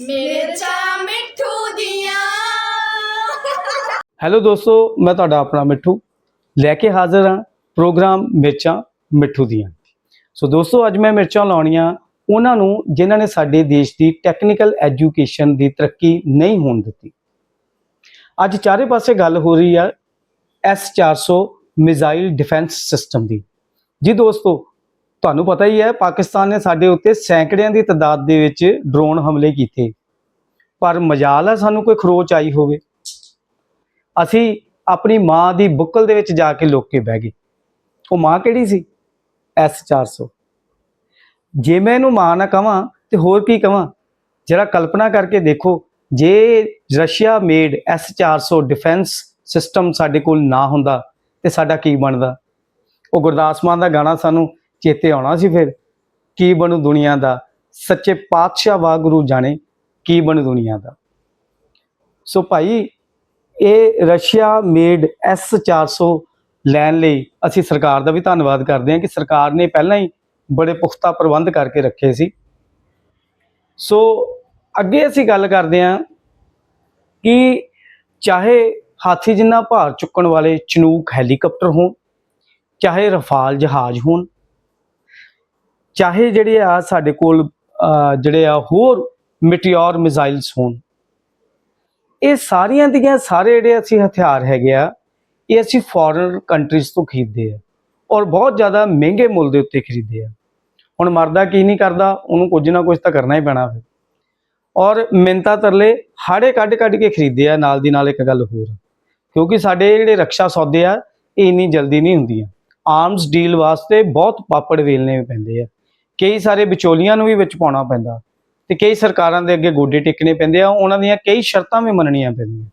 ਮਿਰਚਾਂ ਮਿੱਠੂ ਦੀਆਂ। ਹੈਲੋ ਦੋਸਤੋ, ਮੈਂ ਤੁਹਾਡਾ ਆਪਣਾ ਮਿੱਠੂ। ਲੈ ਕੇ ਹਾਜ਼ਰ ਹਾਂ ਪ੍ਰੋਗਰਾਮ ਮਿਰਚਾਂ ਮਿੱਠੂ ਦੀਆਂ। ਸੋ ਦੋਸਤੋ, ਅੱਜ ਮੈਂ ਮਿਰਚਾਂ ਲਾਉਣੀਆਂ ਉਹਨਾਂ ਨੂੰ ਜਿਨ੍ਹਾਂ ਨੇ ਸਾਡੇ ਦੇਸ਼ ਦੀ ਟੈਕਨੀਕਲ ਐਜੂਕੇਸ਼ਨ ਦੀ ਤਰੱਕੀ ਨਹੀਂ ਹੋਣ ਦਿੱਤੀ। ਅੱਜ ਚਾਰੇ ਪਾਸੇ ਗੱਲ ਹੋ ਰਹੀ ਆ S400 ਮਿਜ਼ਾਈਲ ਡਿਫੈਂਸ ਸਿਸਟਮ ਦੀ। ਜੀ ਦੋਸਤੋ ਤੁਹਾਨੂੰ ਪਤਾ ਹੀ ਹੈ, ਪਾਕਿਸਤਾਨ ਨੇ ਸਾਡੇ ਉੱਤੇ ਸੈਂਕੜਿਆਂ ਦੀ ਤਾਦਾਦ ਦੇ ਵਿੱਚ ਡਰੋਨ ਹਮਲੇ ਕੀਤੇ। ਪਰ ਮਜਾਲ ਹੈ ਸਾਨੂੰ ਕੋਈ ਖਰੋਚ ਆਈ ਹੋਵੇ। ਅਸੀਂ ਆਪਣੀ ਮਾਂ ਦੀ ਬੁੱਕਲ ਦੇ ਵਿੱਚ ਜਾ ਕੇ ਲੁੱਕ ਕੇ ਬਹਿ ਗਏ। ਉਹ ਮਾਂ ਕਿਹੜੀ ਸੀ? S400 ਜੇ ਮੈਂ ਇਹਨੂੰ ਮਾਂ ਨਾ ਕਹਾਂ ਤੇ ਹੋਰ ਕੀ ਕਹਾਂ ਜਰਾ ਕਲਪਨਾ ਕਰਕੇ ਦੇਖੋ, ਜੇ Russia made S400 defence system ਸਾਡੇ ਕੋਲ ਨਾ ਹੁੰਦਾ ਤੇ ਸਾਡਾ ਕੀ ਬਣਦਾ? ਉਹ ਗੁਰਦਾਸ ਮਾਨ ਦਾ ਗਾਣਾ ਸਾਨੂੰ ਚੇਤੇ ਆਉਣਾ ਸੀ ਫਿਰ? ਕੀ ਬਣੂ ਦੁਨੀਆ ਦਾ? ਸੱਚੇ ਪਾਤਸ਼ਾਹ ਵਾਹਿਗੁਰੂ ਜਾਣੇ, ਕੀ ਬਣੂ ਦੁਨੀਆ ਦਾ? ਸੋ ਭਾਈ, ਇਹ ਰਸ਼ੀਆ ਮੇਡ S400 ਲੈਣ ਲਈ ਅਸੀਂ ਸਰਕਾਰ ਦਾ ਵੀ ਧੰਨਵਾਦ ਕਰਦੇ ਹਾਂ ਕਿ ਸਰਕਾਰ ਨੇ ਪਹਿਲਾਂ ਹੀ ਬੜੇ ਪੁਖਤਾ ਪ੍ਰਬੰਧ ਕਰਕੇ ਰੱਖੇ ਸੀ। ਸੋ ਅੱਗੇ ਅਸੀਂ ਗੱਲ ਕਰਦੇ ਹਾਂ ਕਿ ਚਾਹੇ ਹਾਥੀ ਜਿੰਨਾ ਭਾਰ ਚੁੱਕਣ ਵਾਲੇ ਚਨੂਕ ਹੈਲੀਕਾਪਟਰ ਹੋਣ, ਚਾਹੇ ਰਫਾਲ ਜਹਾਜ਼ ਹੋਣ ਚਾਹੇ ਜਿਹੜੇ ਆ ਸਾਡੇ ਕੋਲ ਜਿਹੜੇ ਆ ਹੋਰ ਮਿਟਿਓਰ ਮਿਜ਼ਾਈਲਸ ਹੋਣ। ਇਹ ਸਾਰੀਆਂ ਦੀਆਂ ਸਾਰੇ ਜਿਹੜੇ ਅਸੀਂ ਹਥਿਆਰ ਹੈਗੇ ਆ, ਇਹ ਅਸੀਂ ਫੋਰਨ ਕੰਟਰੀਜ਼ ਤੋਂ ਖਰੀਦਦੇ ਆ ਔਰ ਬਹੁਤ ਜ਼ਿਆਦਾ ਮਹਿੰਗੇ ਮੁੱਲ ਦੇ ਉੱਤੇ ਖਰੀਦਦੇ ਆ। ਹੁਣ ਮਰਦਾ ਕੀ ਨਹੀਂ ਕਰਦਾ, ਉਹਨੂੰ ਕੁਝ ਨਾ ਕੁਝ ਤਾਂ ਕਰਨਾ ਹੀ ਪੈਣਾ ਫਿਰ। ਔਰ ਮਿੰਤਾ ਤਰਲੇ ਹਾੜੇ ਕੱਢ ਕੱਢ ਕੇ ਖਰੀਦਦੇ ਆ, ਨਾਲ ਦੀ ਨਾਲ ਇੱਕ ਗੱਲ ਹੋਰ। ਕਿਉਂਕਿ ਸਾਡੇ ਜਿਹੜੇ ਰੱਖਿਆ ਸੌਦੇ ਆ, ਇਹ ਇੰਨੀ ਜਲਦੀ ਨਹੀਂ ਹੁੰਦੀਆਂ। ਆਰਮਸ ਡੀਲ ਵਾਸਤੇ ਬਹੁਤ ਪਾਪੜ ਵੇਲਣੇ ਪੈਂਦੇ ਆ। ਕਈ ਸਾਰੇ ਵਿਚੋਲੀਆਂ ਨੂੰ ਵੀ ਵਿੱਚ ਪਾਉਣਾ ਪੈਂਦਾ ਤੇ ਕਈ ਸਰਕਾਰਾਂ ਦੇ ਅੱਗੇ ਗੋਡੇ ਟੇਕਣੇ ਪੈਂਦੇ ਆ, ਉਹਨਾਂ ਦੀਆਂ ਕਈ ਸ਼ਰਤਾਂ ਵੀ ਮੰਨਣੀਆਂ ਪੈਂਦੀਆਂ।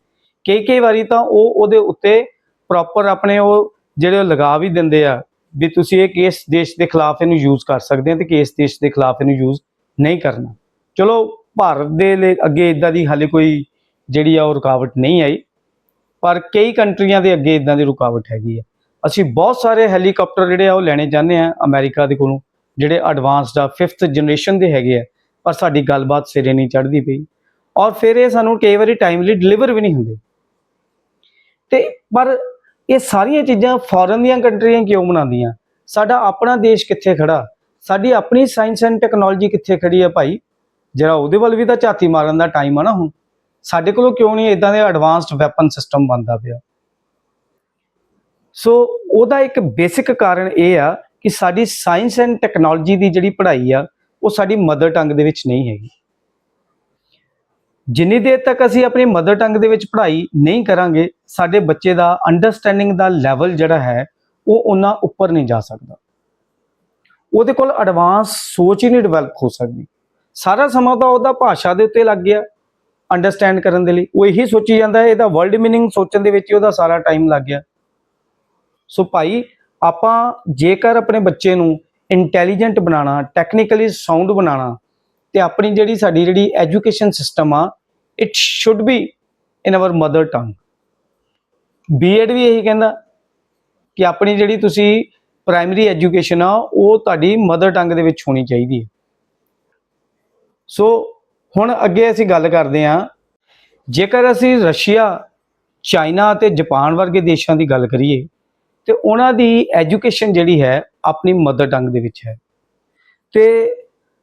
ਕਈ ਕਈ ਵਾਰੀ ਤਾਂ ਉਹ ਉਹਦੇ ਉੱਤੇ ਪ੍ਰੋਪਰ ਆਪਣੇ ਉਹ ਜਿਹੜੇ ਉਹ ਲਗਾ ਵੀ ਦਿੰਦੇ ਆ ਵੀ ਤੁਸੀਂ ਇਹ ਕੇਸ ਦੇਸ਼ ਦੇ ਖਿਲਾਫ ਇਹਨੂੰ ਯੂਜ਼ ਕਰ ਸਕਦੇ ਆ ਤੇ ਕੇਸ ਦੇਸ਼ ਦੇ ਖਿਲਾਫ ਇਹਨੂੰ ਯੂਜ਼ ਨਹੀਂ ਕਰਨਾ। ਚਲੋ ਭਾਰਤ ਦੇ ਲਈ ਅੱਗੇ ਇਦਾਂ ਦੀ ਹਾਲੇ ਕੋਈ ਜਿਹੜੀ ਆ ਉਹ ਰੁਕਾਵਟ ਨਹੀਂ ਆਈ, ਪਰ ਕਈ ਕੰਟਰੀਆਂ ਦੇ ਅੱਗੇ ਇਦਾਂ ਦੀ ਰੁਕਾਵਟ ਹੈਗੀ ਆ। ਅਸੀਂ ਬਹੁਤ ਸਾਰੇ ਹੈਲੀਕਾਪਟਰ ਜਿਹੜੇ ਆ ਉਹ ਲੈਣੇ ਚਾਹੁੰਦੇ ਆ ਅਮਰੀਕਾ ਦੇ ਕੋਲੋਂ। ਜਿਹੜੇ ਐਡਵਾਂਸਡ ਆ 5th ਜਨਰੇਸ਼ਨ ਦੇ ਹੈਗੇ ਆ, ਪਰ ਸਾਡੀ ਗੱਲਬਾਤ ਸਿਰੇ ਨਹੀਂ ਚੜ੍ਹਦੀ ਪਈ। ਔਰ ਫਿਰ ਇਹ ਸਾਨੂੰ ਕਈ ਵਾਰੀ ਟਾਈਮਲੀ ਡਿਲੀਵਰ ਵੀ ਨਹੀਂ ਹੁੰਦੇ। ਤੇ ਪਰ ਇਹ ਸਾਰੀਆਂ ਚੀਜ਼ਾਂ ਫੋਰਨ ਦੀਆਂ ਕੰਟਰੀਆਂ ਕਿਉਂ ਬਣਾਉਂਦੀਆਂ? ਸਾਡਾ ਆਪਣਾ ਦੇਸ਼ ਕਿੱਥੇ ਖੜਾ ਸਾਡੀ ਆਪਣੀ ਸਾਇੰਸ ਐਂਡ ਟੈਕਨੋਲੋਜੀ ਕਿੱਥੇ ਖੜੀ ਆ ਭਾਈ? ਜਿਹੜਾ ਉਹਦੇ ਵੱਲ ਵੀ ਤਾਂ ਝਾਤੀ ਮਾਰਨ ਦਾ ਟਾਈਮ ਆ ਨਾ ਹੁਣ। ਸਾਡੇ ਕੋਲੋਂ ਕਿਉਂ ਨਹੀਂ ਇਦਾਂ ਦੇ ਐਡਵਾਂਸਡ ਵੈਪਨ ਸਿਸਟਮ ਬਣਦਾ ਪਿਆ? ਸੋ ਉਹਦਾ ਇੱਕ ਬੇਸਿਕ ਕਾਰਨ ਇਹ ਆ ਕਿ ਸਾਡੀ ਸਾਇੰਸ ਐਂਡ ਟੈਕਨੋਲੋਜੀ ਦੀ ਜਿਹੜੀ ਪੜ੍ਹਾਈ ਆ, ਉਹ ਸਾਡੀ ਮਦਰ ਟੰਗ ਦੇ ਵਿੱਚ ਨਹੀਂ ਹੈਗੀ। ਜਿੰਨੀ ਦੇਰ ਤੱਕ ਅਸੀਂ ਆਪਣੀ ਮਦਰ ਟੰਗ ਦੇ ਵਿੱਚ ਪੜ੍ਹਾਈ ਨਹੀਂ ਕਰਾਂਗੇ, ਸਾਡੇ ਬੱਚੇ ਦਾ ਅੰਡਰਸਟੈਂਡਿੰਗ ਦਾ ਲੈਵਲ ਜਿਹੜਾ ਹੈ, ਉਹ ਉਹਨਾਂ ਉੱਪਰ ਨਹੀਂ ਜਾ ਸਕਦਾ। ਉਹਦੇ ਕੋਲ ਐਡਵਾਂਸ ਸੋਚ ਹੀ ਨਹੀਂ ਡਿਵੈਲਪ ਹੋ ਸਕਦੀ। ਸਾਰਾ ਸਮਾਂ ਤਾਂ ਉਹਦਾ ਭਾਸ਼ਾ ਦੇ ਉੱਤੇ ਲੱਗ ਗਿਆ ਅੰਡਰਸਟੈਂਡ ਕਰਨ ਦੇ ਲਈ। ਉਹ ਇਹੀ ਸੋਚੀ ਜਾਂਦਾ ਹੈ, ਇਹਦਾ ਵਰਲਡ ਮੀਨਿੰਗ ਸੋਚਣ ਦੇ ਵਿੱਚ ਹੀ ਉਹਦਾ ਸਾਰਾ ਟਾਈਮ ਲੱਗ ਗਿਆ। ਸੋ ਭਾਈ ਆਪਾਂ ਜੇਕਰ ਆਪਣੇ ਬੱਚੇ ਨੂੰ ਇੰਟੈਲੀਜੈਂਟ ਬਣਾਉਣਾ ਟੈਕਨੀਕਲੀ ਸਾਊਂਡ ਬਣਾਉਣਾ, ਤੇ ਆਪਣੀ ਜਿਹੜੀ ਸਾਡੀ ਜਿਹੜੀ ਐਜੂਕੇਸ਼ਨ ਸਿਸਟਮ ਆ it should be in our mother tongue BEd ਵੀ ਇਹੀ ਕਹਿੰਦਾ ਕਿ ਆਪਣੀ ਜਿਹੜੀ ਤੁਸੀਂ ਪ੍ਰਾਇਮਰੀ ਐਜੂਕੇਸ਼ਨ ਆ, ਉਹ ਤੁਹਾਡੀ ਮਦਰ ਟੰਗ ਦੇ ਵਿੱਚ ਹੋਣੀ ਚਾਹੀਦੀ ਹੈ। ਸੋ ਹੁਣ ਅੱਗੇ ਅਸੀਂ ਗੱਲ ਕਰਦੇ ਹਾਂ। ਜੇਕਰ ਅਸੀਂ ਰਸ਼ੀਆ, ਚਾਈਨਾ ਅਤੇ ਜਾਪਾਨ ਵਰਗੇ ਦੇਸ਼ਾਂ ਦੀ ਗੱਲ ਕਰੀਏ ਤੇ ਉਹਨਾਂ ਦੀ ਐਜੂਕੇਸ਼ਨ ਜਿਹੜੀ ਹੈ ਆਪਣੀ ਮਦਰ ਟੰਗ ਦੇ ਵਿੱਚ ਹੈ। ਤੇ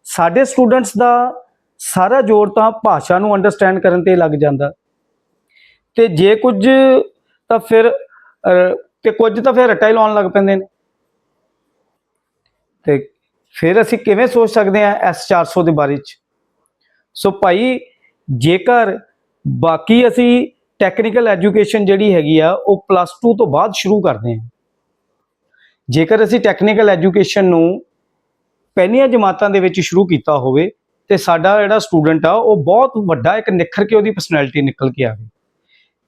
ਸਾਡੇ ਸਟੂਡੈਂਟਸ ਦਾ ਸਾਰਾ ਜ਼ੋਰ ਤਾਂ ਭਾਸ਼ਾ ਨੂੰ ਅੰਡਰਸਟੈਂਡ ਕਰਨ ਤੇ ਲੱਗ ਜਾਂਦਾ। ਤੇ ਜੇ ਕੁਝ ਤਾਂ ਫਿਰ ਅਹ, ਤੇ ਕੁਝ ਤਾਂ ਫਿਰ ਰੱਟਾ ਹੀ ਲਾਉਣ ਲੱਗ ਪੈਂਦੇ ਨੇ। ਤੇ ਫਿਰ ਅਸੀਂ ਕਿਵੇਂ ਸੋਚ ਸਕਦੇ ਹਾਂ S400 ਦੇ ਬਾਰੇ ਚ? ਸੋ ਭਾਈ ਜੇਕਰ ਬਾਕੀ ਅਸੀਂ ਟੈਕਨੀਕਲ ਐਜੂਕੇਸ਼ਨ ਜਿਹੜੀ ਹੈਗੀ ਆ, ਉਹ ਪਲੱਸ 2 ਤੋਂ ਬਾਅਦ ਸ਼ੁਰੂ ਕਰਦੇ ਹਾਂ। ਜੇਕਰ ਅਸੀਂ ਟੈਕਨੀਕਲ ਐਜੂਕੇਸ਼ਨ ਨੂੰ ਪਹਿਲੀਆਂ ਜਮਾਤਾਂ ਦੇ ਵਿੱਚ ਸ਼ੁਰੂ ਕੀਤਾ ਹੋਵੇ, ਤੇ ਸਾਡਾ ਜਿਹੜਾ ਸਟੂਡੈਂਟ ਆ, ਉਹ ਬਹੁਤ ਵੱਡਾ ਇੱਕ ਨਿਖਰ ਕੇ ਉਹਦੀ ਪਰਸਨੈਲਿਟੀ ਨਿਕਲ ਕੇ ਆਵੇ।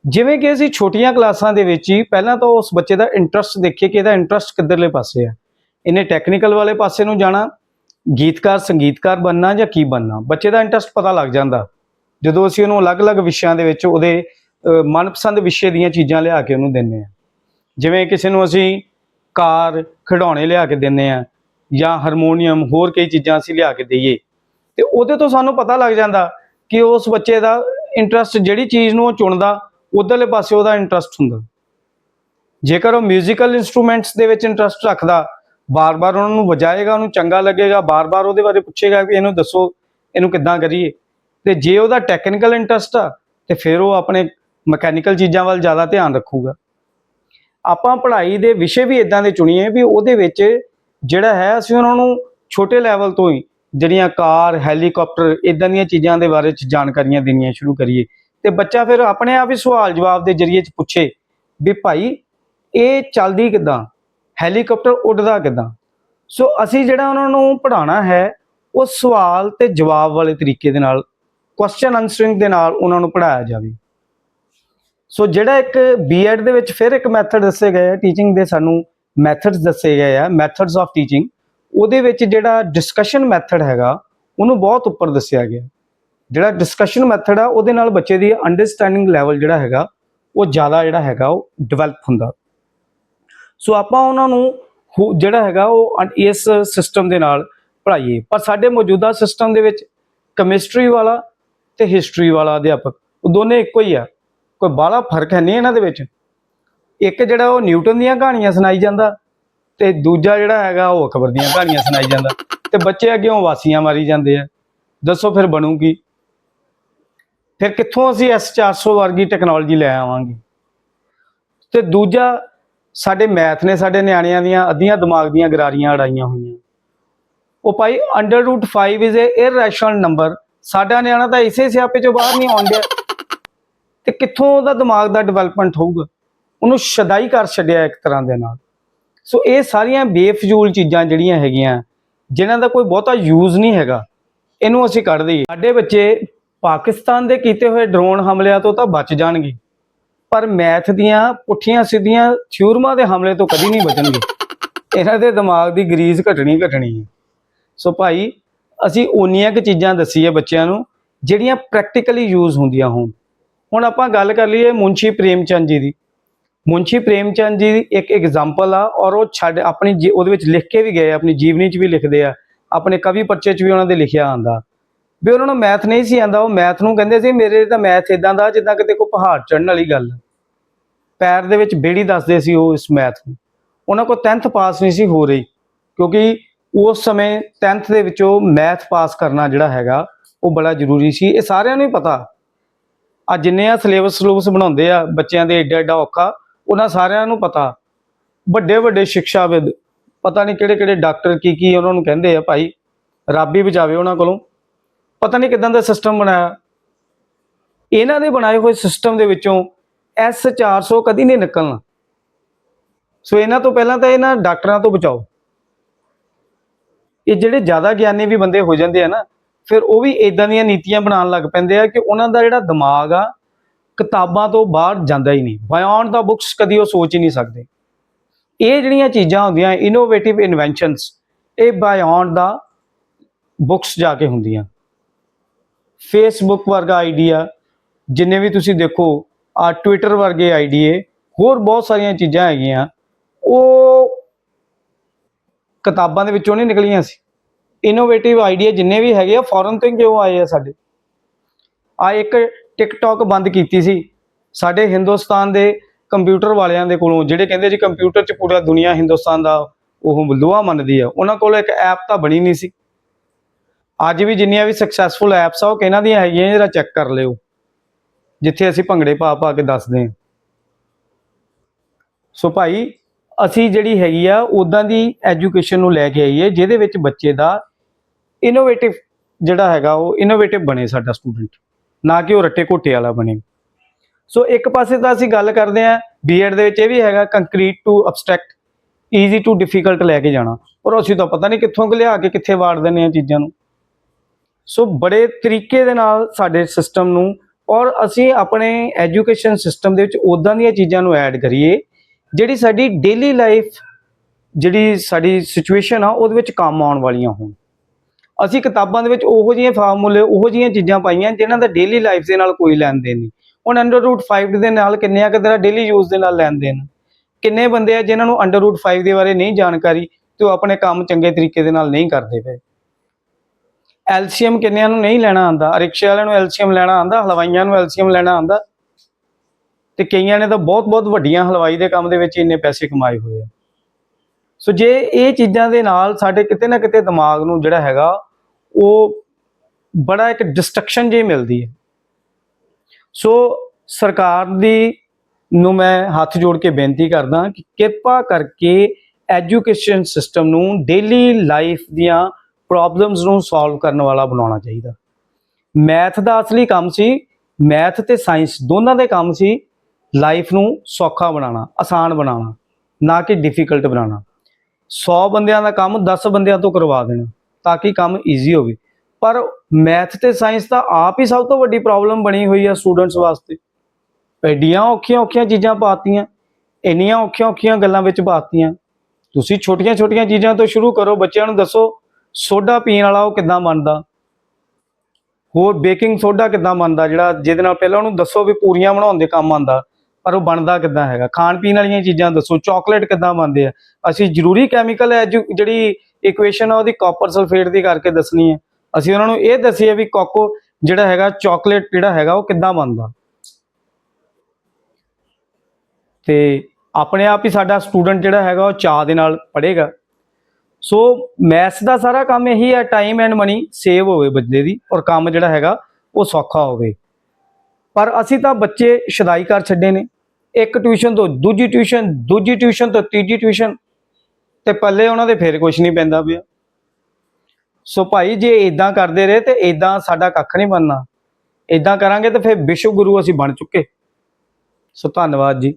ਜਿਵੇਂ ਕਿ ਅਸੀਂ ਛੋਟੀਆਂ ਕਲਾਸਾਂ ਦੇ ਵਿੱਚ ਹੀ ਪਹਿਲਾਂ ਤਾਂ ਉਸ ਬੱਚੇ ਦਾ ਇੰਟਰਸਟ ਦੇਖੀਏ ਕਿ ਇਹਦਾ ਇੰਟਰਸਟ ਕਿੱਧਰਲੇ ਪਾਸੇ ਆ। ਇਹਨੇ ਟੈਕਨੀਕਲ ਵਾਲੇ ਪਾਸੇ ਨੂੰ ਜਾਣਾ, ਗੀਤਕਾਰ, ਸੰਗੀਤਕਾਰ ਬਣਨਾ ਜਾਂ ਕੀ ਬਣਨਾ, ਬੱਚੇ ਦਾ ਇੰਟਰਸਟ ਪਤਾ ਲੱਗ ਜਾਂਦਾ। ਜਦੋਂ ਅਸੀਂ ਉਹਨੂੰ ਅਲੱਗ-ਅਲੱਗ ਵਿਸ਼ਿਆਂ ਦੇ ਵਿੱਚ ਉਹਦੇ ਮਨਪਸੰਦ ਵਿਸ਼ੇ ਦੀਆਂ ਚੀਜ਼ਾਂ ਲਿਆ ਕੇ ਉਹਨੂੰ ਦਿੰਨੇ ਆ ਜਿਵੇਂ ਕਿਸੇ ਨੂੰ ਅਸੀਂ ਕਾਰ ਖਿਡੌਣੇ ਲਿਆ ਕੇ ਦਿੰਨੇ ਆ ਜਾਂ ਹਾਰਮੋਨੀਅਮ ਹੋਰ ਕਈ ਚੀਜ਼ਾਂ ਅਸੀਂ ਲਿਆ ਕੇ ਦਈਏ ਤੇ ਉਹਦੇ ਤੋਂ ਸਾਨੂੰ ਪਤਾ ਲੱਗ ਜਾਂਦਾ ਕਿ ਉਸ ਬੱਚੇ ਦਾ ਇੰਟਰਸਟ ਜਿਹੜੀ ਚੀਜ਼ ਨੂੰ ਉਹ ਚੁਣਦਾ ਉਧਰਲੇ ਪਾਸੇ ਉਹਦਾ ਇੰਟਰਸਟ ਹੁੰਦਾ ਜੇਕਰ ਉਹ 뮤지컬 ਇਨਸਟਰੂਮੈਂਟਸ ਦੇ ਵਿੱਚ ਇੰਟਰਸਟ ਰੱਖਦਾ ਬਾਰ-ਬਾਰ ਉਹਨਾਂ ਨੂੰ ਵਜਾਏਗਾ ਉਹਨੂੰ ਚੰਗਾ ਲੱਗੇਗਾ ਬਾਰ-ਬਾਰ ਉਹਦੇ ਬਾਰੇ ਪੁੱਛੇਗਾ ਕਿ ਇਹਨੂੰ ਦੱਸੋ ਇਹਨੂੰ ਕਿੱਦਾਂ ਕਰੀਏ ਤੇ ਜੇ ਉਹਦਾ ਟੈਕਨੀਕਲ ਇੰਟਰਸਟ ਆ ਤੇ ਫਿਰ ਉਹ ਆਪਣੇ ਮਕੈਨੀਕਲ ਚੀਜ਼ਾਂ ਵੱਲ ਜ਼ਿਆਦਾ ਧਿਆਨ ਰੱਖੂਗਾ। ਆਪਾਂ ਪੜ੍ਹਾਈ ਦੇ ਵਿਸ਼ੇ ਵੀ ਇਦਾਂ ਦੇ ਚੁਣੀਏ ਵੀ ਉਹਦੇ ਵਿੱਚ ਜਿਹੜਾ ਹੈ, ਅਸੀਂ ਉਹਨਾਂ ਨੂੰ ਛੋਟੇ ਲੈਵਲ ਤੋਂ ਹੀ ਜਿਹੜੀਆਂ ਕਾਰ ਹੈਲੀਕਾਪਟਰ ਇਦਾਂ ਦੀਆਂ ਚੀਜ਼ਾਂ ਦੇ ਬਾਰੇ ਚ ਜਾਣਕਾਰੀਆਂ ਦੇਣੀਆਂ ਸ਼ੁਰੂ ਕਰੀਏ। ਤੇ ਬੱਚਾ ਫਿਰ ਆਪਣੇ ਆਪ ਹੀ ਸਵਾਲ ਜਵਾਬ ਦੇ ਜ਼ਰੀਏ ਚ ਪੁੱਛੇ ਵੀ ਭਾਈ, ਇਹ ਚੱਲਦੀ ਕਿਦਾਂ? ਹੈਲੀਕਾਪਟਰ ਉੱਡਦਾ ਕਿਦਾਂ? ਸੋ ਅਸੀਂ ਜਿਹੜਾ ਉਹਨਾਂ ਨੂੰ ਪੜ੍ਹਾਉਣਾ ਹੈ, ਉਹ ਸਵਾਲ ਤੇ ਜਵਾਬ ਵਾਲੇ ਤਰੀਕੇ ਦੇ ਨਾਲ ਕੁਐਸਚਨ ਆਨਸਰਿੰਗ ਦੇ ਨਾਲ ਉਹਨਾਂ ਨੂੰ ਪੜ੍ਹਾਇਆ ਜਾਵੇ। ਸੋ ਜਿਹੜਾ ਇੱਕ ਬੀਐਡ ਦੇ ਵਿੱਚ ਫਿਰ ਇੱਕ ਮੈਥਡ ਦੱਸੇ ਗਏ ਆ ਟੀਚਿੰਗ ਦੇ ਸਾਨੂੰ ਮੈਥਡਸ ਦੱਸੇ ਗਏ ਆ ਮੈਥਡਸ ਆਫ ਟੀਚਿੰਗ ਉਹਦੇ ਵਿੱਚ ਜਿਹੜਾ ਡਿਸਕਸ਼ਨ ਮੈਥਡ ਹੈਗਾ, ਉਹਨੂੰ ਬਹੁਤ ਉੱਪਰ ਦੱਸਿਆ ਗਿਆ। ਜਿਹੜਾ ਡਿਸਕਸ਼ਨ ਮੈਥਡ ਆ, ਉਹਦੇ ਨਾਲ ਬੱਚੇ ਦੀ ਅੰਡਰਸਟੈਂਡਿੰਗ ਲੈਵਲ ਜਿਹੜਾ ਹੈਗਾ, ਉਹ ਜ਼ਿਆਦਾ ਜਿਹੜਾ ਹੈਗਾ, ਉਹ ਡਿਵੈਲਪ ਹੁੰਦਾ। ਸੋ ਆਪਾਂ ਉਹਨਾਂ ਨੂੰ ਹੁ- ਜਿਹੜਾ ਹੈਗਾ, ਉਹ ਇਸ ਸਿਸਟਮ ਦੇ ਨਾਲ ਪੜ੍ਹਾਈਏ। ਪਰ ਸਾਡੇ ਮੌਜੂਦਾ ਸਿਸਟਮ ਦੇ ਵਿੱਚ ਕੈਮਿਸਟਰੀ ਵਾਲਾ ਤੇ ਹਿਸਟਰੀ ਵਾਲਾ ਅਧਿਆਪਕ, ਉਹ ਦੋਨੇ ਇੱਕੋ ਹੀ ਆ। ਕੋਈ ਬਾਹਲਾ ਫ਼ਰਕ ਹੈ ਨਹੀਂ ਇਹਨਾਂ ਦੇ ਵਿੱਚ? ਇੱਕ ਜਿਹੜਾ ਉਹ ਨਿਊਟਨ ਦੀਆਂ ਕਹਾਣੀਆਂ ਸੁਣਾਈ ਜਾਂਦਾ ਤੇ ਦੂਜਾ ਜਿਹੜਾ ਹੈਗਾ ਉਹ ਅਕਬਰ ਦੀਆਂ ਕਹਾਣੀਆਂ ਸੁਣਾਈ ਜਾਂਦਾ ਤੇ ਬੱਚੇ ਅੱਗੇ ਵਾਸੀਆਂ ਮਾਰੀ ਜਾਂਦੇ ਆ। ਦੱਸੋ ਫਿਰ ਬਣੂਗੀ ਫਿਰ ਕਿੱਥੋਂ ਅਸੀਂ S400 ਵਰਗੀ ਟੈਕਨੋਲੋਜੀ ਲੈ ਆਵਾਂਗੇ? ਤੇ ਦੂਜਾ, ਸਾਡੇ ਮੈਥ ਨੇ ਸਾਡੇ ਨਿਆਣਿਆਂ ਦੀਆਂ ਅੱਧੀਆਂ ਦਿਮਾਗ ਦੀਆਂ ਗਰਾਰੀਆਂ ਅੜਾਈਆਂ ਹੋਈਆਂ। ਉਹ ਭਾਈ under root 5 is a irrational number ਸਾਡਾ ਨਿਆਣਾ ਤਾਂ ਇਸੇ ਸਿਆਪੇ ਚੋਂ ਬਾਹਰ ਨਹੀਂ ਆਉਂਦਿਆ ਤੇ ਕਿੱਥੋਂ ਉਹਦਾ ਦਿਮਾਗ ਦਾ ਡਿਵੈਲਪਮੈਂਟ ਹੋਊਗਾ? ਉਹਨੂੰ ਸ਼ਦਾਈ ਕਰ ਛੱਡਿਆ ਇੱਕ ਤਰ੍ਹਾਂ ਦੇ ਨਾਲ। ਸੋ ਇਹ ਸਾਰੀਆਂ ਬੇਫਜ਼ੂਲ ਚੀਜ਼ਾਂ ਜਿਹੜੀਆਂ ਹੈਗੀਆਂ, ਜਿਨ੍ਹਾਂ ਦਾ ਕੋਈ ਬਹੁਤਾ ਯੂਜ਼ ਨਹੀਂ ਹੈਗਾ, ਇਹਨੂੰ ਅਸੀਂ ਕੱਢ ਦਈਏ। ਸਾਡੇ ਬੱਚੇ ਪਾਕਿਸਤਾਨ ਦੇ ਕੀਤੇ ਹੋਏ ਡਰੋਨ ਹਮਲਿਆਂ ਤੋਂ ਤਾਂ ਬਚ ਜਾਣਗੇ, ਪਰ ਮੈਥ ਦੀਆਂ ਪੁੱਠੀਆਂ ਸਿੱਧੀਆਂ ਥਿਊਰਮਾਂ ਦੇ ਹਮਲੇ ਤੋਂ ਕਦੀ ਨਹੀਂ ਬਚਣਗੇ। ਇਹਨਾਂ ਦੇ ਦਿਮਾਗ ਦੀ ਗਰੀਜ਼ ਘਟਣੀ ਘਟਣੀ ਹੈ। ਸੋ ਭਾਈ, ਅਸੀਂ ਓਨੀਆਂ ਕੁ ਚੀਜ਼ਾਂ ਦੱਸੀਏ ਬੱਚਿਆਂ ਨੂੰ, ਜਿਹੜੀਆਂ ਪ੍ਰੈਕਟੀਕਲੀ ਯੂਜ਼ ਹੁੰਦੀਆਂ ਹੋਣ। ਹੁਣ ਆਪਾਂ ਗੱਲ ਕਰ ਲਈਏ ਮੁੰਸ਼ੀ ਪ੍ਰੇਮ ਚੰਦ ਜੀ ਦੀ। ਮੁੰਸ਼ੀ ਪ੍ਰੇਮ ਚੰਦ ਜੀ ਦੀ ਇੱਕ ਐਗਜ਼ਾਮਪਲ ਆ ਔਰ ਉਹ ਛੱਡ ਆਪਣੀ ਜੀ- ਉਹਦੇ ਵਿੱਚ ਲਿਖ ਕੇ ਵੀ ਗਏ ਆਪਣੀ ਜੀਵਨੀ 'ਚ ਵੀ ਲਿਖਦੇ ਆ, ਆਪਣੇ ਕਵੀ ਪਰਚੇ 'ਚ ਵੀ ਉਹਨਾਂ ਦੇ ਲਿਖਿਆ ਆਂਦਾ। ਵੀ ਉਹਨਾਂ ਨੂੰ ਮੈਥ ਨਹੀਂ ਸੀ ਆਂਦਾ, ਉਹ ਮੈਥ ਨੂੰ ਕਹਿੰਦੇ ਸੀ, ਮੇਰੇ ਤਾਂ ਮੈਥ ਇਦਾਂ ਦਾ, ਜਿੱਦਾਂ ਕਿਤੇ ਕੋਈ ਪਹਾੜ ਚੜਨ ਵਾਲੀ ਗੱਲ। ਪੈਰ ਦੇ ਵਿੱਚ ਬੇੜੀ ਦੱਸਦੇ ਸੀ ਉਹ ਇਸ ਮੈਥ ਨੂੰ। ਉਹਨਾਂ ਕੋਲ 10th ਪਾਸ ਨਹੀਂ ਸੀ ਹੋ ਰਹੀ, ਕਿਉਂਕਿ ਉਸ ਸਮੇਂ 10th ਦੇ ਵਿੱਚੋਂ ਮੈਥ ਪਾਸ ਕਰਨਾ ਜਿਹੜਾ ਹੈਗਾ, ਉਹ ਬੜਾ ਜ਼ਰੂਰੀ ਸੀ। ਇਹ ਸਾਰਿਆਂ ਨੂੰ ਹੀ ਪਤਾ ਆ ਜਿੰਨੇ ਆ ਸਿਲੇਬਸ ਸਲੂਬਸ ਬਣਾਉਂਦੇ ਆ ਬੱਚਿਆਂ ਦੇ ਏਡਾ ਏਡਾ ਔਖਾ, ਉਹਨਾਂ ਸਾਰਿਆਂ ਨੂੰ ਪਤਾ। ਵੱਡੇ ਵੱਡੇ ਸਿੱਖਿਆਵਿਦ ਪਤਾ ਨਹੀਂ ਕਿਹੜੇ ਕਿਹੜੇ ਡਾਕਟਰ ਕੀ ਕੀ ਉਹਨਾਂ ਨੂੰ ਕਹਿੰਦੇ ਆ ਭਾਈ, ਰੱਬ ਹੀ ਬਚਾਵੇ ਉਹਨਾਂ ਕੋਲੋਂ। ਪਤਾ ਨਹੀਂ ਕਿਦਾਂ ਦਾ ਸਿਸਟਮ ਬਣਾਇਆ। ਇਹਨਾਂ ਦੇ ਬਣਾਏ ਹੋਏ ਸਿਸਟਮ ਦੇ ਵਿੱਚੋਂ S400 ਕਦੀ ਨਹੀਂ ਨਿਕਲਣਾ। ਸੋ ਇਹਨਾਂ ਤੋਂ ਪਹਿਲਾਂ ਤਾਂ ਇਹਨਾਂ ਡਾਕਟਰਾਂ ਤੋਂ ਬਚਾਓ। ਇਹ ਜਿਹੜੇ ਜ਼ਿਆਦਾ ਗਿਆਨੀ ਵੀ ਬੰਦੇ ਹੋ ਜਾਂਦੇ ਆ ਨਾ ਫਿਰ ਉਹ ਵੀ ਇਦਾਂ ਦੀਆਂ ਨੀਤੀਆਂ ਬਣਾਉਣ ਲੱਗ ਪੈਂਦੇ ਆ ਕਿ ਉਹਨਾਂ ਦਾ ਜਿਹੜਾ ਦਿਮਾਗ ਆ, ਕਿਤਾਬਾਂ ਤੋਂ ਬਾਹਰ ਜਾਂਦਾ ਹੀ ਨਹੀਂ। ਬਾਇਓਨ ਦਾ ਬੁੱਕਸ ਕਦੀ ਉਹ ਸੋਚ ਹੀ ਨਹੀਂ ਸਕਦੇ। ਇਹ ਜਿਹੜੀਆਂ ਚੀਜ਼ਾਂ ਹੁੰਦੀਆਂ ਇਨੋਵੇਟਿਵ ਇਨਵੈਂਸ਼ਨਸ ਇਹ ਬਾਇਓਨ ਦਾ ਬੁੱਕਸ ਜਾ ਕੇ ਹੁੰਦੀਆਂ। ਫੇਸਬੁੱਕ ਵਰਗਾ ਆਈਡੀਆ ਜਿੰਨੇ ਵੀ ਤੁਸੀਂ ਦੇਖੋ, ਆ ਟਵਿੱਟਰ ਵਰਗੇ ਆਈਡੀਏ ਹੋਰ ਬਹੁਤ ਸਾਰੀਆਂ ਚੀਜ਼ਾਂ ਹੈਗੀਆਂ। ਉਹ ਕਿਤਾਬਾਂ ਦੇ ਵਿੱਚੋਂ ਨਹੀਂ ਨਿਕਲੀਆਂ ਸੀ। ਇਨੋਵੇਟਿਵ ਆਈਡੀਆ ਜਿੰਨੇ ਵੀ ਹੈਗੇ ਆ ਫੋਰਨ ਤੋਂ ਹੀ ਕਿਉਂ ਆਏ ਆ ਸਾਡੇ? ਆ ਇੱਕ ਟਿਕਟੌਕ ਬੰਦ ਕੀਤੀ ਸੀ, ਸਾਡੇ ਹਿੰਦੁਸਤਾਨ ਦੇ ਕੰਪਿਊਟਰ ਵਾਲਿਆਂ ਦੇ ਕੋਲੋਂ, ਜਿਹੜੇ ਕਹਿੰਦੇ ਜੀ ਕੰਪਿਊਟਰ 'ਚ ਪੂਰਾ ਦੁਨੀਆ ਹਿੰਦੁਸਤਾਨ ਦਾ ਉਹ ਲੋਹਾ ਮੰਨਦੀ ਆ, ਉਹਨਾਂ ਕੋਲ ਇੱਕ ਐਪ ਤਾਂ ਬਣੀ ਨਹੀਂ ਸੀ। ਅੱਜ ਵੀ ਜਿੰਨੀਆਂ ਵੀ ਸਕਸੈਸਫੁਲ ਐਪਸ ਆ, ਉਹ ਕਿਹਨਾਂ ਦੀਆਂ ਹੈਗੀਆਂ ਜਿਹੜਾ ਚੈੱਕ ਕਰ ਲਿਓ, ਜਿੱਥੇ ਅਸੀਂ ਭੰਗੜੇ ਪਾ ਪਾ ਕੇ ਦੱਸਦੇ ਹਾਂ। ਸੋ ਭਾਈ, ਅਸੀਂ ਜਿਹੜੀ ਹੈਗੀ ਆ ਉਦਾਂ ਦੀ ਐਜੂਕੇਸ਼ਨ ਨੂੰ ਲੈ ਕੇ ਆਈਏ ਜਿਹਦੇ ਵਿੱਚ ਬੱਚੇ ਦਾ ਇਨੋਵੇਟਿਵ ਜਿਹੜਾ ਹੈਗਾ ਉਹ ਇਨੋਵੇਟਿਵ ਬਣੇ ਸਾਡਾ ਸਟੂਡੈਂਟ ਨਾ ਕਿ ਉਹ ਰੱਟੇ ਘੋਟੇ ਵਾਲਾ ਬਣੇ। ਸੋ ਇੱਕ ਪਾਸੇ ਤਾਂ ਅਸੀਂ ਗੱਲ ਕਰਦੇ ਆਂ ਬੀਐਡ ਦੇ ਵਿੱਚ ਇਹ ਵੀ ਹੈਗਾ concrete to abstract easy to difficult ਲੈ ਕੇ ਜਾਣਾ। ਪਰ ਅਸੀਂ ਤਾਂ ਪਤਾ ਨਹੀਂ ਕਿੱਥੋਂ ਕੁ ਲਿਆ ਕੇ ਕਿੱਥੇ ਵਾੜ ਦਿੰਦੇ ਆ ਚੀਜ਼ਾਂ ਨੂੰ। ਸੋ ਬੜੇ ਤਰੀਕੇ ਦੇ ਨਾਲ ਸਾਡੇ ਸਿਸਟਮ ਨੂੰ ਔਰ ਅਸੀਂ ਆਪਣੇ ਐਜੂਕੇਸ਼ਨ ਸਿਸਟਮ ਦੇ ਵਿੱਚ ਉਦਾਂ ਦੀਆਂ ਚੀਜ਼ਾਂ ਨੂੰ ਐਡ ਕਰੀਏ, ਜਿਹੜੀ ਸਾਡੀ ਡੇਲੀ ਲਾਈਫ ਜਿਹੜੀ ਸਾਡੀ ਸਿਚੁਏਸ਼ਨ ਆ, ਉਹਦੇ ਵਿੱਚ ਕੰਮ ਆਉਣ ਵਾਲੀਆਂ ਹੋਣ। ਅਸੀਂ ਕਿਤਾਬਾਂ ਦੇ ਵਿੱਚ ਉਹੋ ਜਿਹੀਆਂ ਫਾਰਮੂਲੇ, ਉਹੋ ਜਿਹੀਆਂ ਚੀਜ਼ਾਂ ਪਾਈਆਂ ਜਿਨ੍ਹਾਂ ਦਾ ਡੇਲੀ ਲਾਈਫ ਦੇ ਨਾਲ ਕੋਈ ਲੈਣ ਦੇਣ ਨਹੀਂ। ਹੁਣ ਅੰਡਰ ਰੂਟ 5 ਦੇ ਨਾਲ ਕਿੰਨੇ ਆ ਕਿ ਡੇਲੀ ਯੂਜ਼ ਦੇ ਨਾਲ ਲੈਣ ਦੇਣ? ਕਿੰਨੇ ਬੰਦੇ ਆ ਜਿਨ੍ਹਾਂ ਨੂੰ ਅੰਡਰ ਰੂਟ 5 ਦੇ ਬਾਰੇ ਨਹੀਂ ਜਾਣਕਾਰੀ ਤੇ ਉਹ ਆਪਣੇ ਕੰਮ ਚੰਗੇ ਤਰੀਕੇ ਦੇ ਨਾਲ ਨਹੀਂ ਕਰਦੇ ਪਏ? ਐਲਸੀਐਮ ਕਿੰਨਿਆਂ ਨੂੰ ਨਹੀਂ ਲੈਣਾ ਆਂਦਾ ਰਿਕਸ਼ੇ ਵਾਲਿਆਂ ਨੂੰ ਐਲਸੀਐਮ ਲੈਣਾ ਆਂਦਾ ਹਲਵਾਈਆਂ ਨੂੰ ਐਲਸੀਐਮ ਲੈਣਾ ਆਂਦਾ ਤੇ ਕਈਆਂ ਨੇ ਤਾਂ ਬਹੁਤ ਬਹੁਤ ਵੱਡੀਆਂ ਹਲਵਾਈ ਦੇ ਕੰਮ ਦੇ ਵਿੱਚ ਇੰਨੇ ਪੈਸੇ ਕਮਾਏ ਹੋਏ ਆ। ਸੋ ਜੇ ਇਹ ਚੀਜ਼ਾਂ ਦੇ ਨਾਲ ਸਾਡੇ ਕਿਤੇ ਨਾ ਕਿਤੇ ਦਿਮਾਗ ਨੂੰ ਜਿਹੜਾ ਹੈਗਾ, ਉਹ ਬੜਾ ਇੱਕ ਡਿਸਟਰਕਸ਼ਨ ਜਿਹੀ ਮਿਲਦੀ ਹੈ। ਸੋ ਸਰਕਾਰ ਦੀ ਨੂੰ ਮੈਂ ਹੱਥ ਜੋੜ ਕੇ ਬੇਨਤੀ ਕਰਦਾ ਕਿ ਕਿਰਪਾ ਕਰਕੇ ਐਜੂਕੇਸ਼ਨ ਸਿਸਟਮ ਨੂੰ ਡੇਲੀ ਲਾਈਫ ਦੀਆਂ ਪ੍ਰੋਬਲਮਸ ਨੂੰ ਸੋਲਵ ਕਰਨ ਵਾਲਾ ਬਣਾਉਣਾ ਚਾਹੀਦਾ। ਮੈਥ ਦਾ ਅਸਲੀ ਕੰਮ ਸੀ ਮੈਥ ਤੇ ਸਾਇੰਸ ਦੋਨਾਂ ਦੇ ਕੰਮ ਸੀ ਲਾਈਫ ਨੂੰ ਸੌਖਾ ਬਣਾਉਣਾ, ਆਸਾਨ ਬਣਾਉਣਾ, ਨਾ ਕਿ ਡਿਫਿਕਲਟ ਬਣਾਉਣਾ। 100 ਬੰਦਿਆਂ ਦਾ ਕੰਮ 10 ਬੰਦਿਆਂ ਤੋਂ ਕਰਵਾ ਦੇਣਾ ਤਾਂ ਕਿ ਕੰਮ ਈਜ਼ੀ ਹੋਵੇ। ਪਰ ਮੈਥ ਤੇ ਸਾਇੰਸ ਦਾ ਆਪ ਹੀ ਸਭ ਤੋਂ ਵੱਡੀ ਪ੍ਰੋਬਲਮ ਬਣੀ ਹੋਈ ਹੈ ਸਟੂਡੈਂਟਸ ਵਾਸਤੇ। ਐਡੀਆਂ ਔਖੀਆਂ ਔਖੀਆਂ ਚੀਜ਼ਾਂ ਪਾਤੀਆਂ, ਇੰਨੀਆਂ ਔਖੀਆਂ ਔਖੀਆਂ ਗੱਲਾਂ ਵਿੱਚ ਪਾਤੀਆਂ। ਤੁਸੀਂ ਛੋਟੀਆਂ ਛੋਟੀਆਂ ਚੀਜ਼ਾਂ ਤੋਂ ਸ਼ੁਰੂ ਕਰੋ, ਬੱਚਿਆਂ ਨੂੰ ਦੱਸੋ ਸੋਡਾ ਪੀਣ ਵਾਲਾ ਉਹ ਕਿੱਦਾਂ ਬਣਦਾ। ਹੋਰ ਬੇਕਿੰਗ ਸੋਡਾ ਕਿੱਦਾਂ ਬਣਦਾ, ਜਿਹੜਾ ਜਿਹਦੇ ਨਾਲ ਪਹਿਲਾਂ ਉਹਨੂੰ ਦੱਸੋ ਵੀ ਪੂਰੀਆਂ ਬਣਾਉਣ ਦੇ ਕੰਮ ਆਂਦਾ ਪਰ ਉਹ ਬਣਦਾ ਕਿੱਦਾਂ ਹੈਗਾ? ਖਾਣ ਪੀਣ ਵਾਲੀਆਂ ਚੀਜ਼ਾਂ ਦੱਸੋ ਚਾਕਲੇਟ ਕਿੱਦਾਂ ਬਣਦੇ ਆ? ਅਸੀਂ ਜ਼ਰੂਰੀ ਕੈਮੀਕਲ ਜਿਹੜੀ ਇਕੁਏਸ਼ਨ ਆ ਉਹਦੀ ਕਾਪਰ ਸਲਫੇਟ ਦੀ ਕਰਕੇ ਦੱਸਣੀ ਹੈ। ਅਸੀਂ ਉਹਨਾਂ ਨੂੰ ਇਹ ਦੱਸੀਏ ਵੀ ਕੋਕੋ ਜਿਹੜਾ ਹੈਗਾ ਚਾਕਲੇਟ ਜਿਹੜਾ ਹੈਗਾ, ਉਹ ਕਿੱਦਾਂ ਬਣਦਾ? ਤੇ ਆਪਣੇ ਆਪ ਹੀ ਸਾਡਾ ਸਟੂਡੈਂਟ ਜਿਹੜਾ ਹੈਗਾ, ਉਹ ਚਾਹ ਦੇ ਨਾਲ ਪੜ੍ਹੇਗਾ। ਸੋ ਮੈਥਸ ਦਾ ਸਾਰਾ ਕੰਮ ਇਹੀ ਹੈ ਟਾਈਮ ਐਂਡ ਮਨੀ ਸੇਵ ਹੋਵੇ ਬੰਦੇ ਦੀ ਔਰ ਕੰਮ ਜਿਹੜਾ ਹੈਗਾ, ਉਹ ਸੌਖਾ ਹੋਵੇ। ਪਰ ਅਸੀਂ ਤਾਂ ਬੱਚੇ ਸ਼ਦਾਈ ਕਰ ਛੱਡੇ ਨੇ। ਇੱਕ ਟਿਊਸ਼ਨ ਤੋਂ ਦੂਜੀ ਟਿਊਸ਼ਨ ਦੂਜੀ ਟਿਊਸ਼ਨ ਤੋਂ ਤੀਜੀ ਟਿਊਸ਼ਨ ਤੇ ਪੱਲੇ ਉਹਨਾਂ ਦੇ ਫੇਰ ਕੁਝ ਨਹੀਂ ਪੈਂਦਾ ਪਿਆ। ਸੋ ਭਾਈ ਜੇ ਇਦਾਂ ਕਰਦੇ ਰਹੇ ਤੇ ਇਦਾਂ ਸਾਡਾ ਕੱਖ ਨਹੀਂ ਬਣਨਾ। ਇਦਾਂ ਕਰਾਂਗੇ ਤਾਂ ਫਿਰ ਵਿਸ਼ਵ ਗੁਰੂ ਅਸੀਂ ਬਣ ਚੁੱਕੇ। ਸੋ ਧੰਨਵਾਦ ਜੀ।